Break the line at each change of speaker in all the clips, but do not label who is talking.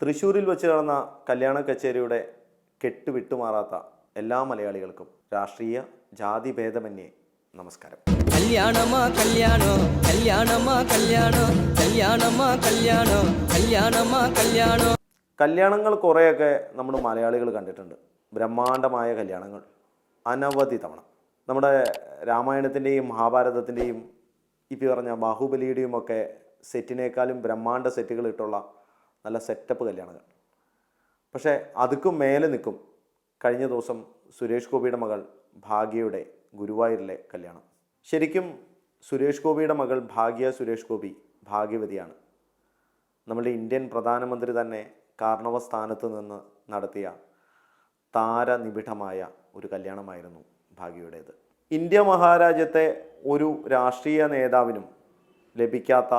തൃശ്ശൂരിൽ വെച്ച് നടന്ന കല്യാണ കച്ചേരിയുടെ കെട്ട് വിട്ടുമാറാത്ത എല്ലാ മലയാളികൾക്കും രാഷ്ട്രീയ ജാതി ഭേദമന്യേ നമസ്കാരം.
കല്യാണമാ കല്യാണോ? കല്യാണമാ കല്യാണോ? കല്യാണമാ കല്യാണോ? കല്യാണമാ കല്യാണോ?
കല്യാണങ്ങൾ കുറേയൊക്കെ നമ്മൾ മലയാളികൾ കണ്ടിട്ടുണ്ട്. ബ്രഹ്മാണ്ടമായ കല്യാണങ്ങൾ. അനവധി തവണ. നമ്മുടെ രാമായണത്തിന്റെയും മഹാഭാരതത്തിന്റെയും ഇപ്പം പറഞ്ഞ ബാഹുബലിയുടെയും ഒക്കെ സെറ്റിനേക്കാളും ബ്രഹ്മാണ്ട സെറ്റുകൾ ഇട്ടുള്ള നല്ല സെറ്റപ്പ് കല്യാണങ്ങൾ. പക്ഷേ അതുക്കും മേലെ നിൽക്കും കഴിഞ്ഞ ദിവസം സുരേഷ് ഗോപിയുടെ മകൾ ഭാഗ്യയുടെ ഗുരുവായൂരിലെ കല്യാണം. ശരിക്കും സുരേഷ് ഗോപിയുടെ മകൾ ഭാഗ്യ സുരേഷ് ഗോപി ഭാഗ്യവതിയാണ്. നമ്മുടെ ഇന്ത്യൻ പ്രധാനമന്ത്രി തന്നെ കാർണവ സ്ഥാനത്ത് നിന്ന് നടത്തിയ താരനിബിഡമായ ഒരു കല്യാണമായിരുന്നു ഭാഗ്യയുടേത്. ഇന്ത്യ മഹാരാജ്യത്തെ ഒരു രാഷ്ട്രീയ നേതാവിനും ലഭിക്കാത്ത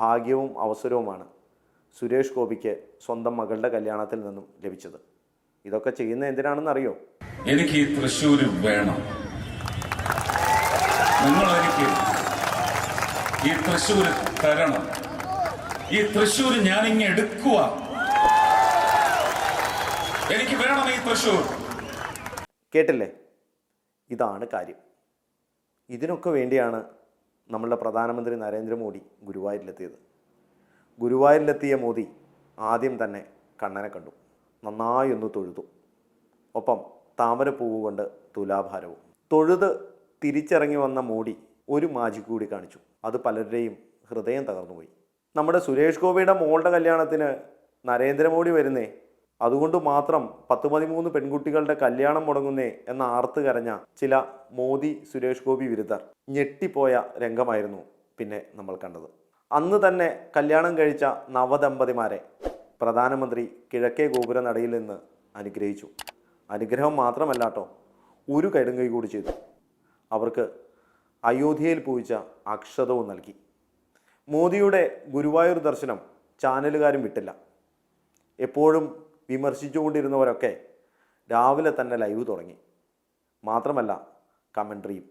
ഭാഗ്യവും അവസരവുമാണ് സുരേഷ് ഗോപിക്ക് സ്വന്തം മകളുടെ കല്യാണത്തിൽ നിന്നും ലഭിച്ചത്. ഇതൊക്കെ ചെയ്യുന്ന എന്തിനാണെന്ന് അറിയോ?
എനിക്ക് തൃശ്ശൂർ വേണം. നിങ്ങൾ എനിക്ക് ഈ തൃശ്ശൂർ തരണം. ഈ തൃശ്ശൂർ ഞാൻ ഇങ്ങ് എടുക്കുക എനിക്ക് വേണം ഈ തൃശ്ശൂർ.
കേട്ടില്ലേ? ഇതാണ് കാര്യം. ഇതിനൊക്കെ വേണ്ടിയാണ് നമ്മളുടെ പ്രധാനമന്ത്രി നരേന്ദ്രമോദി ഗുരുവായൂരിലെത്തിയത്. ഗുരുവായൂരിലെത്തിയ മോദി ആദ്യം തന്നെ കണ്ണനെ കണ്ടു. നന്നായി ഒന്ന് തൊഴുതു. ഒപ്പം താമരപ്പൂവ് കൊണ്ട് തുലാഭാരവും. തൊഴുത് തിരിച്ചിറങ്ങി വന്ന മോഡി ഒരു മാജിക് കൂടി കാണിച്ചു. അത് പലരുടെയും ഹൃദയം തകർന്നുപോയി. നമ്മുടെ സുരേഷ് ഗോപിയുടെ മോളുടെ കല്യാണത്തിന് നരേന്ദ്രമോദി വരുന്നേ? അതുകൊണ്ട് മാത്രം പത്ത് പതിമൂന്ന് പെൺകുട്ടികളുടെ കല്യാണം മുടങ്ങുന്നേ എന്ന ആർത്ത് കരഞ്ഞ ചില മോദി സുരേഷ് ഗോപി വിരുദ്ധർ ഞെട്ടിപ്പോയ രംഗമായിരുന്നു പിന്നെ നമ്മൾ കണ്ടത്. അന്ന് തന്നെ കല്യാണം കഴിച്ച നവദമ്പതിമാരെ പ്രധാനമന്ത്രി കിഴക്കേ ഗോപുര നടയിൽ നിന്ന് അനുഗ്രഹിച്ചു. അനുഗ്രഹം മാത്രമല്ലാട്ടോ ഒരു കൈ കൂടി ചെയ്തു. അവർക്ക് അയോധ്യയിൽ പൂവിച്ച അക്ഷതവും നൽകി. മോദിയുടെ ഗുരുവായൂർ ദർശനം ചാനലുകാരും വിട്ടില്ല. എപ്പോഴും വിമർശിച്ചുകൊണ്ടിരുന്നവരൊക്കെ രാവിലെ തന്നെ ലൈവ് തുടങ്ങി. മാത്രമല്ല കമൻട്രിയും.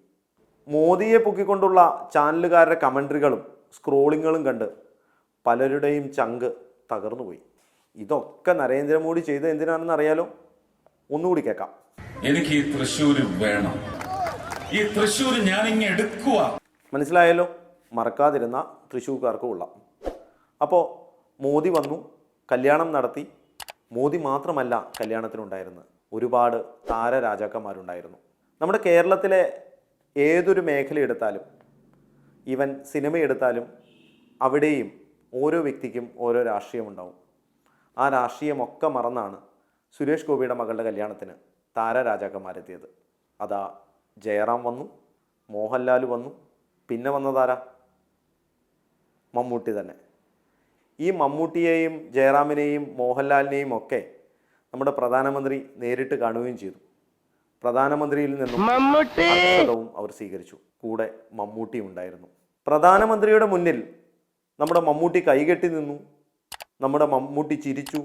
മോദിയെ പൊക്കിക്കൊണ്ടുള്ള ചാനലുകാരുടെ കമൻട്രികളും സ്ക്രോളിങ്ങുകളും കണ്ട് പലരുടെയും ചങ്ക് തകർന്നുപോയി. ഇതൊക്കെ നരേന്ദ്രമോദി ചെയ്ത് എന്തിനാണെന്ന് അറിയാലോ? ഒന്നുകൂടി കേൾക്കാം.
എനിക്ക് ഈ തൃശ്ശൂര് വേണം. ഈ തൃശ്ശൂർ ഞാൻ ഇങ്ങനെ എടുക്കുക
മനസ്സിലായല്ലോ? മറക്കാതിരുന്ന തൃശ്ശൂർക്കാർക്ക് കൊള്ളാം. അപ്പോൾ മോദി വന്നു കല്യാണം നടത്തി. മോദി മാത്രമല്ല കല്യാണത്തിനുണ്ടായിരുന്നത്. ഒരുപാട് താരരാജാക്കന്മാരുണ്ടായിരുന്നു നമ്മുടെ കേരളത്തിലെ ഏതൊരു മേഖല എടുത്താലും ഈവൻ സിനിമയെടുത്താലും അവിടെയും ഓരോ വ്യക്തിക്കും ഓരോ രാഷ്ട്രീയമുണ്ടാവും. ആ രാഷ്ട്രീയമൊക്കെ മറന്നാണ് സുരേഷ് ഗോപിയുടെ മകളുടെ കല്യാണത്തിന് താരരാജാക്കന്മാരെത്തിയത്. അതാ ജയറാം വന്നു മോഹൻലാൽ വന്നു പിന്നെ വന്നതാരാ മമ്മൂട്ടി തന്നെ. ഈ മമ്മൂട്ടിയെയും ജയറാമിനെയും മോഹൻലാലിനെയും ഒക്കെ നമ്മുടെ പ്രധാനമന്ത്രി നേരിട്ട് കാണുകയും ചെയ്തു. പ്രധാനമന്ത്രിയിൽ നിന്നും അക്ഷതവും അവർ സ്വീകരിച്ചു. കൂടെ മമ്മൂട്ടി ഉണ്ടായിരുന്നു. പ്രധാനമന്ത്രിയുടെ മുന്നിൽ നമ്മുടെ മമ്മൂട്ടി കൈകെട്ടി നിന്നു. നമ്മുടെ മമ്മൂട്ടി ചിരിച്ചു.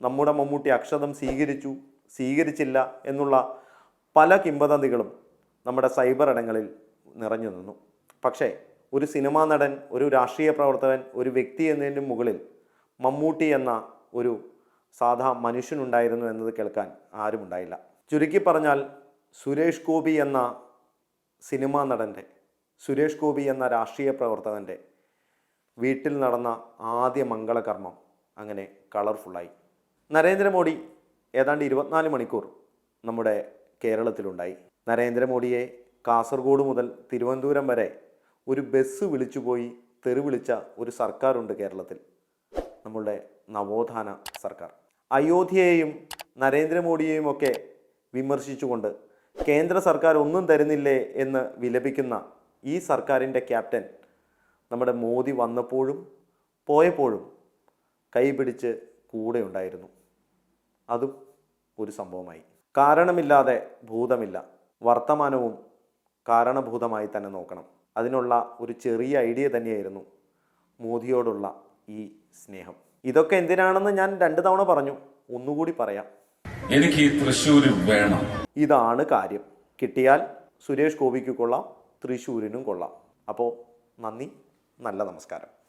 നമ്മുടെ മമ്മൂട്ടി അക്ഷതം സ്വീകരിച്ചു. സ്വീകരിച്ചില്ല എന്നുള്ള പല കിംവദന്തികളും നമ്മുടെ സൈബർ ഇടങ്ങളിൽ നിറഞ്ഞു നിന്നു. പക്ഷേ ഒരു സിനിമാ നടൻ ഒരു രാഷ്ട്രീയ പ്രവർത്തകൻ ഒരു വ്യക്തി എന്നതിന് മുകളിൽ മമ്മൂട്ടി എന്ന ഒരു സാധാ മനുഷ്യനുണ്ടായിരുന്നു എന്നത് കേൾക്കാൻ ആരുമുണ്ടായില്ല. ചുരുക്കി പറഞ്ഞാൽ സുരേഷ് ഗോപി എന്ന സിനിമാ നടന്റെ സുരേഷ് ഗോപി എന്ന രാഷ്ട്രീയ പ്രവർത്തകന്റെ വീട്ടിൽ നടന്ന ആദ്യ മംഗളകർമ്മം അങ്ങനെ കളർഫുള്ളായി. നരേന്ദ്രമോദി ഏതാണ്ട് ഇരുപത്തിനാല് മണിക്കൂർ നമ്മുടെ കേരളത്തിലുണ്ടായി. നരേന്ദ്രമോദിയെ കാസർഗോഡ് മുതൽ തിരുവനന്തപുരം വരെ ഒരു ബസ് വിളിച്ചുപോയി തെറിവിളിച്ച ഒരു സർക്കാരുണ്ട് കേരളത്തിൽ നമ്മളുടെ നവോത്ഥാന സർക്കാർ. അയോധ്യയെയും നരേന്ദ്രമോദിയെയും ഒക്കെ വിമർശിച്ചുകൊണ്ട് കേന്ദ്ര സർക്കാർ ഒന്നും തരുന്നില്ലേ എന്ന് വിലപിക്കുന്ന ഈ സർക്കാരിന്റെ ക്യാപ്റ്റൻ നമ്മുടെ മോദി വന്നപ്പോഴും പോയപ്പോഴും കൈപിടിച്ച് കൂടെ ഉണ്ടായിരുന്നു. അതും ഒരു സംഭവമായി. കാരണമില്ലാതെ ഭൂതമില്ല. വർത്തമാനവും കാരണഭൂതമായി തന്നെ നോക്കണം. അതിനുള്ള ഒരു ചെറിയ ഐഡിയ തന്നെയായിരുന്നു മോദിയോടുള്ള ഈ സ്നേഹം. ഇതൊക്കെ എന്തിനാണെന്ന് ഞാൻ രണ്ട് തവണ പറഞ്ഞു. ഒന്നുകൂടി പറയാം.
എനിക്ക് ഈ വേണം.
ഇതാണ് കാര്യം. കിട്ടിയാൽ സുരേഷ് ഗോപിക്ക് കൊള്ളാം തൃശ്ശൂരിനും കൊള്ളാം. അപ്പോൾ നന്ദി നല്ല നമസ്കാരം.